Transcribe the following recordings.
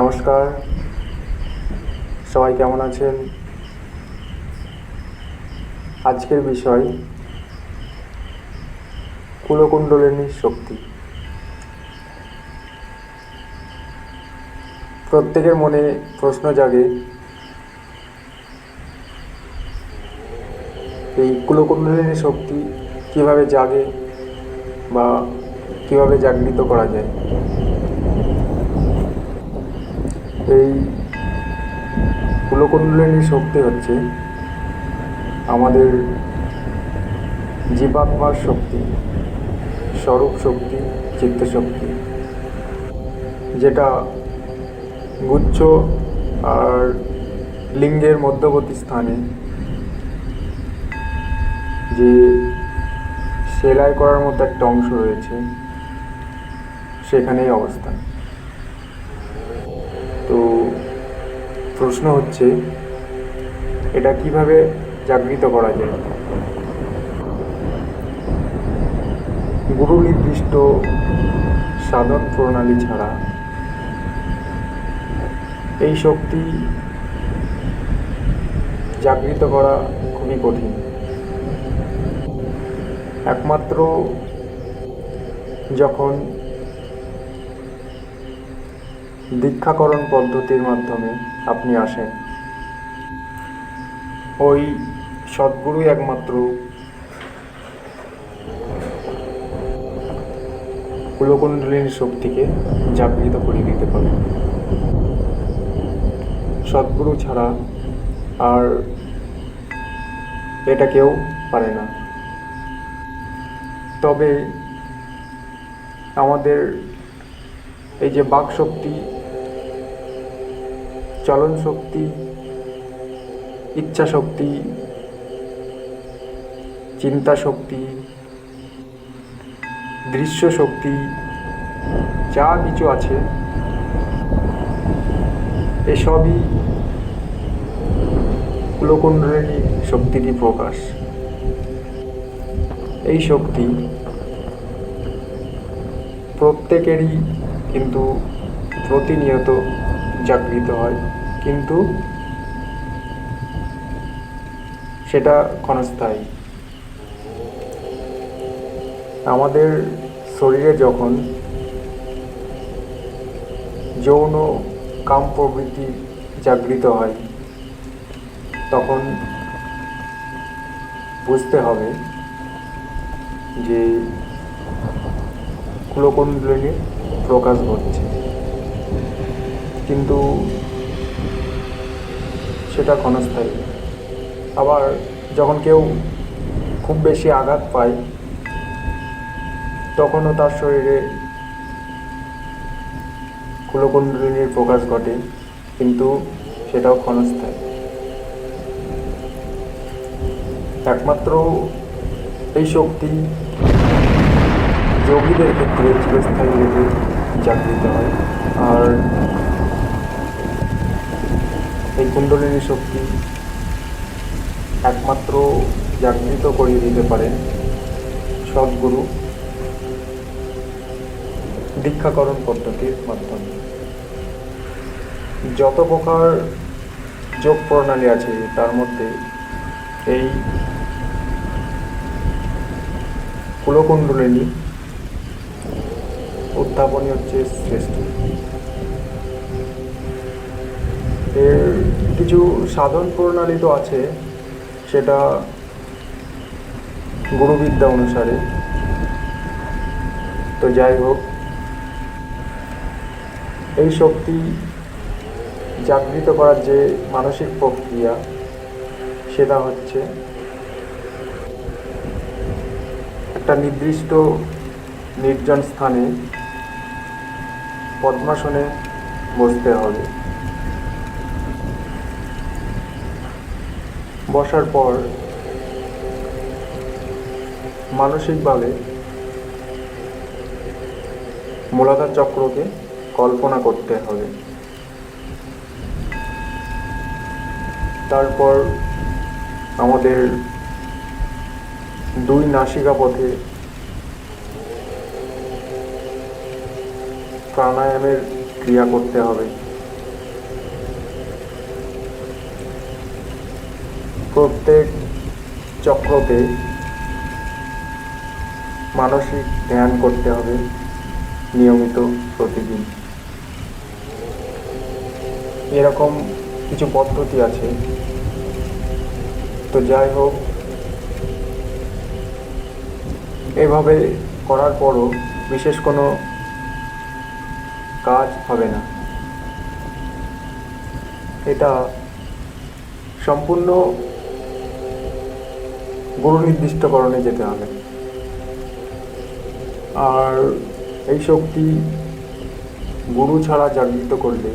নমস্কার। সবাই কেমন আছেন? আজকের বিষয় কুলকুণ্ডলিনীর শক্তি। প্রত্যেকের মনে প্রশ্ন জাগে, এই কুলকুণ্ডলিনী শক্তি কীভাবে জাগে বা কীভাবে জাগৃত করা যায়? এই কুলকুণ্ডলিনী শক্তি হচ্ছে আমাদের জীবাত্মার শক্তি, স্বরূপ শক্তি, চিত্তশক্তি, যেটা গুচ্ছ আর লিঙ্গের মধ্যবর্তী স্থানে যে সেলাই করার মতো একটা অংশ রয়েছে, সেখানেই অবস্থান। প্রশ্ন হচ্ছে, এটা কীভাবে জাগৃত করা যায়? গুরু নির্দিষ্ট সাধন প্রণালী ছাড়া এই শক্তি জাগৃত করা খুবই কঠিন। একমাত্র যখন দীক্ষাকরণ পদ্ধতির মাধ্যমে আপনি আসেন। ওই সদ্গুরুই একমাত্র কুলকুণ্ডলিনীর শক্তিকে জাগৃত করে দিতে পারে। সদ্গুরু ছাড়া আর এটা কেউ পারে না। তবে আমাদের এই যে বাক শক্তি চলন শক্তি ইচ্ছা শক্তি চিন্তা শক্তি দৃশ্য শক্তি যা কিছু আছে, এসবই কুলকুণ্ডলিনী শক্তিরই প্রকাশ। এই শক্তি প্রত্যেকেরই কিন্তু প্রতিনিয়ত জাগৃত হয়। কিন্তু সেটা ক্ষণস্থায়ী। আমাদের শরীরে যখন যৌন কাম প্রবৃত্তি জাগৃত হয়, তখন বুঝতে হবে যে কুলকুণ্ডলিনীর প্রকাশ ঘটছে। কিন্তু সেটা ক্ষণস্থায়ী। আবার যখন কেউ খুব বেশি আঘাত পায়, তখনও তার শরীরে কুলকুণ্ডলিনীর প্রকাশ ঘটে, কিন্তু সেটাও ক্ষণস্থায়ী। একমাত্র এই শক্তি যোগীদের ক্ষেত্রে চিরস্থায়ীভাবে জাগৃত হয়। আর এই কুণ্ডলিনী শক্তি একমাত্র জাগৃত করিয়ে দিতে পারেন সদ্গুরু দীক্ষাকরণ পদ্ধতির মাধ্যমে। যত প্রকার যোগ প্রণালী আছে তার মধ্যে এই কুলকুণ্ডলিনী উত্থাপনই হচ্ছে শ্রেষ্ঠ। এর কিছু সাধন প্রণালী তো আছে, সেটা গুরুবিদ্যা অনুসারে। তো যাই হোক, এই শক্তি জাগৃত করার যে মানসিক প্রক্রিয়া, সেটা হচ্ছে একটা নির্দিষ্ট নির্জন স্থানে পদ্মাসনে বসতে হবে। বসার পর মানসিকভাবে মূলাধার চক্রকে কল্পনা করতে হবে। তারপর আমাদের দুই নাসিকা পথে প্রাণায়ামের ক্রিয়া করতে হবে। প্রত্যেক চক্রতে মানসিক ধ্যান করতে হবে নিয়মিত প্রতিদিন। এরকম কিছু পদ্ধতি আছে। তো যাই হোক, এভাবে করার পরও বিশেষ কোনো কাজ হবে না। এটা সম্পূর্ণ গুরু নির্দিষ্টকরণে যেতে হবে। আর এই শক্তি গুরু ছাড়া জাগৃত করলে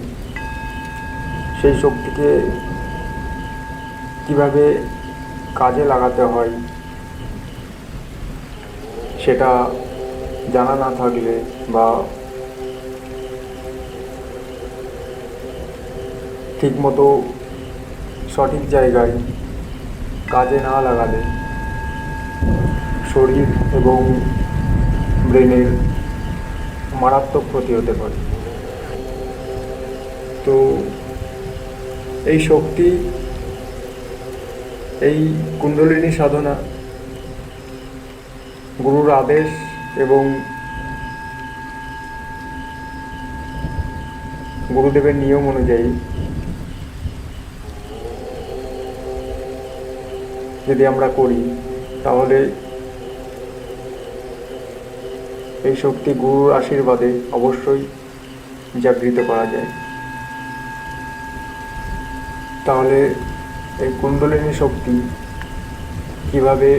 সেই শক্তিকে কীভাবে কাজে লাগাতে হয় সেটা জানা না থাকলে বা ঠিকমতো সঠিক জায়গায় কাজে না লাগালে শরীর এবং ব্রেনের মারাত্মক ক্ষতি হতে পারে। তো এই শক্তি, এই কুণ্ডলিনী সাধনা, গুরুর আদেশ এবং গুরুদেবের নিয়ম অনুযায়ী যদি আমরা করি তাহলে এই শক্তি গুরুর আশীর্বাদে অবশ্যই জাগৃত করা যায়। তাহলে এই কুণ্ডলিনী শক্তি কীভাবে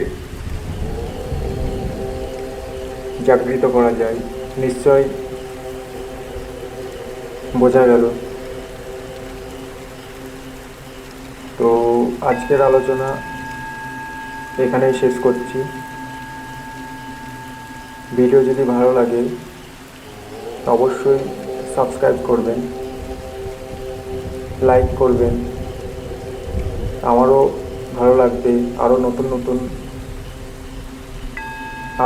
জাগৃত করা যায় নিশ্চয় বোঝা গেল। তো আজকের আলোচনা এখানেই শেষ করছি। ভিডিও যদি ভালো লাগে, অবশ্যই সাবস্ক্রাইব করবেন, লাইক করবেন। আমারও ভালো লাগবে, আরও নতুন নতুন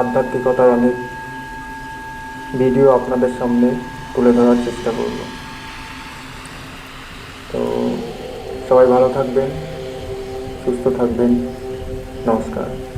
আধ্যাত্মিকতার অনেক ভিডিও আপনাদের সামনে তুলে ধরার চেষ্টা করব। তো সবাই ভালো থাকবেন, সুস্থ থাকবেন। নমস্কার